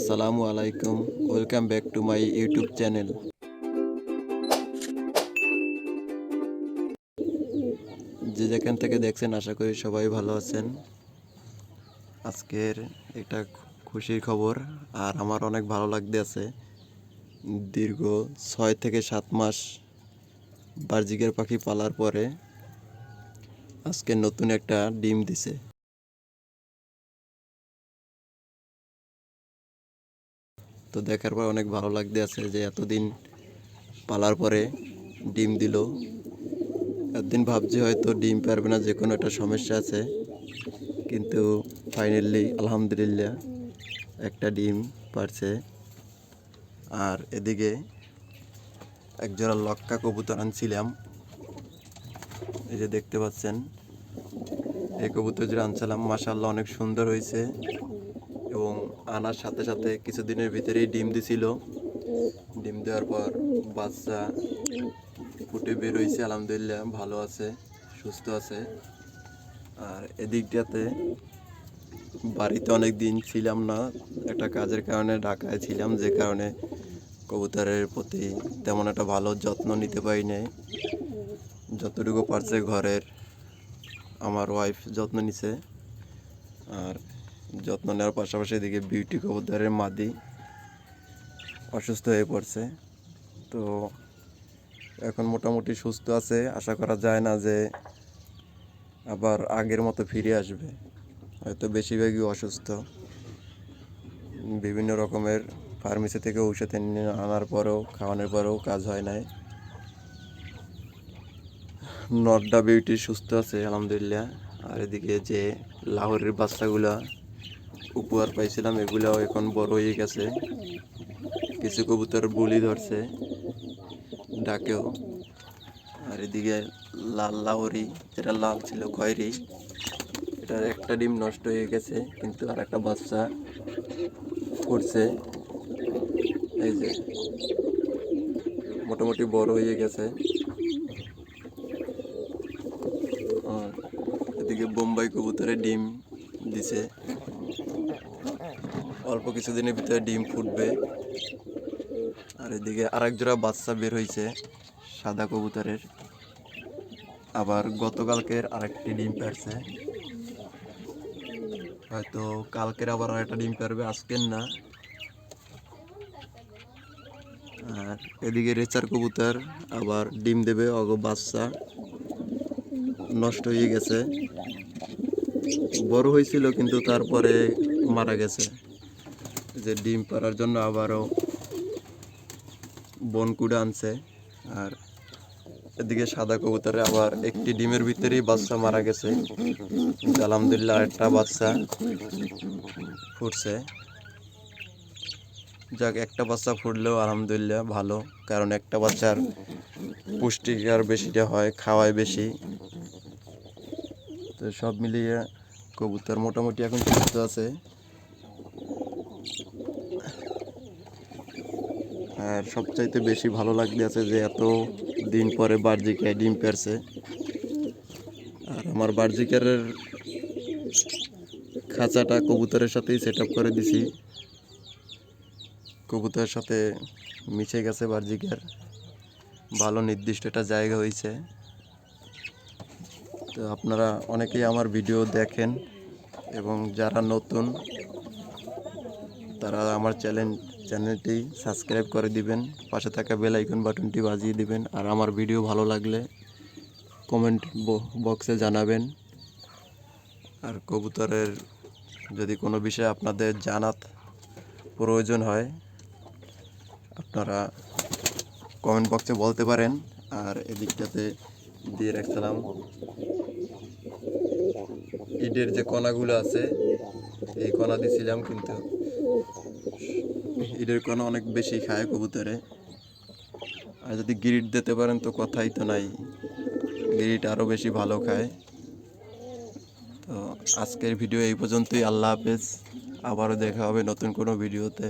আসসালামু আলাইকুম। Welcome back to my YouTube channel যে যেখান থেকে দেখছেন, আশা করি সবাই ভালো আছেন। আজকের এটা খুশির খবর, আর আমার অনেক ভালো লাগতে আছে। দীর্ঘ ছয় থেকে সাত মাস বার্জিকের পাখি পালার পরে আজকে নতুন একটা ডিম দিছে। তো দেখার পর অনেক ভালো লাগতে আছে যে এতদিন পালার পরে ডিম দিল। একদিন ভাবছি হয়তো ডিম পারবে না, যে কোনো একটা সমস্যা আছে। কিন্তু ফাইনালি আলহামদুলিল্লাহ, একটা ডিম পারছে। আর এদিকে একজোড়া লক্কা কবুতর আনছিলাম। এই যে দেখতে পাচ্ছেন, এই কবুতর যে আনছিলাম। মাসাল্লাহ অনেক সুন্দর হয়েছে। এবং আনার সাথে সাথে কিছুদিনের ভিতরেই ডিম দিছিল। ডিম দেওয়ার পর বাচ্চা ফুটে বেরোইছে আলহামদুলিল্লাহ, ভালো আছে, সুস্থ আছে। আর এদিকটাতে বাড়িতে অনেক দিন ছিলাম না, একটা কাজের কারণে ঢাকায় ছিলাম, যে কারণে কবুতরের প্রতি তেমন একটা ভালো যত্ন নিতে পারি নাই। যতটুকু পারছে ঘরের, আমার ওয়াইফ যত্ন নিছে। আর যত্ন নেওয়ার পাশাপাশি এদিকে বিউটি কবুতরের মাদি অসুস্থ হয়ে পড়ছে। তো এখন মোটামুটি সুস্থ আছে। আশা করা যায় না যে আবার আগের মতো ফিরে আসবে। হয়তো বেশিরভাগই অসুস্থ। বিভিন্ন রকমের ফার্মেসি থেকে ঔষধ এনে আনার পরেও, খাওয়ানোর পরেও কাজ হয় নাই। নর্দা বিউটি সুস্থ আছে, আলহামদুলিল্লাহ। আর এদিকে যে লাহোরের বাচ্চাগুলা উপহার পাইছিলাম, এগুলাও এখন বড় হয়ে গেছে। কিছু কবুতর বুলি ধরছে, ডাকেও। আর এদিকে লাল লাহরি, যেটা লাল ছিল খয়েরি, এটার একটা ডিম নষ্ট হয়ে গেছে, কিন্তু আর একটা বাচ্চা ফুটছে এই যে, মোটামুটি বড় হয়ে গেছে। এদিকে বোম্বাই কবুতরে ডিম দিছে। অল্প কিছুদিনের ভিতরে ডিম ফুটবে। আর এদিকে আরেক জোড়া বাচ্চা বের হয়েছে, সাদা কবুতরের। আবার গতকালকের আরেকটি ডিম পারছে হয়তো কালকের আবার আরেকটা ডিম পারবে আজকের না। আর এদিকে রেচার কবুতর আবার ডিম দেবে, অগ বাচ্চা। নষ্ট হয়ে গেছে। বড় হয়েছিল, কিন্তু তারপরে মারা গেছে। যে ডিম পাড়ার জন্য আবারও বনকুড়া আনছে, আর এদিকে সাদা কবুতরে আবার একটি ডিমের ভিতরেই বাচ্চা মারা গেছে। আলহামদুলিল্লাহ একটা বাচ্চা ফুটছে। যাক, একটা বাচ্চা ফুটলেও আলহামদুলিল্লাহ ভালো, কারণ একটা বাচ্চার পুষ্টিকার বেশিটা হয়, খাওয়ায় বেশি। তো সব মিলিয়ে কবুতর মোটামুটি এখন সুস্থ আছে। আর সবচাইতে বেশি ভালো লাগতে আছে যে এত দিন পরে বার্জিকে ডিম পেরছে আর আমার বার্জিকারের খাঁচাটা কবুতরের সাথেই সেট করে দিছি। কবুতরের সাথে মিশে গেছে বার্জিকার। ভালো নির্দিষ্ট একটা জায়গা হয়েছে। তো আপনারা অনেকেই আমার ভিডিও দেখেন এবং যারা নতুন, তারা আমার চ্যানেল চ্যানেলটি সাবস্ক্রাইব করে দিবেন, পাশে থাকা বেল আইকন বাটনটি বাজিয়ে দিবেন, আর আমার ভিডিও ভালো লাগলে কমেন্ট বক্সে জানাবেন। আর কবুতরের যদি কোনো বিষয়ে আপনাদের জানাত প্রয়োজন হয়, আপনারা কমেন্ট বক্সে বলতে পারেন। আর এদিকটাতে দিয়ে রাখছিলাম। ইটের যে কণাগুলো আছে, এই কণা দিছিলাম কিন্তু ইটের কণা অনেক বেশি খায় কবুতরে। আর যদি গিরিট দিতে পারেন তো কথাই তো নাই। গিরিট আরও বেশি ভালো খায়। তো আজকের ভিডিও এই পর্যন্তই। আল্লাহ হাফেজ। আবারও দেখা হবে নতুন কোনো ভিডিওতে।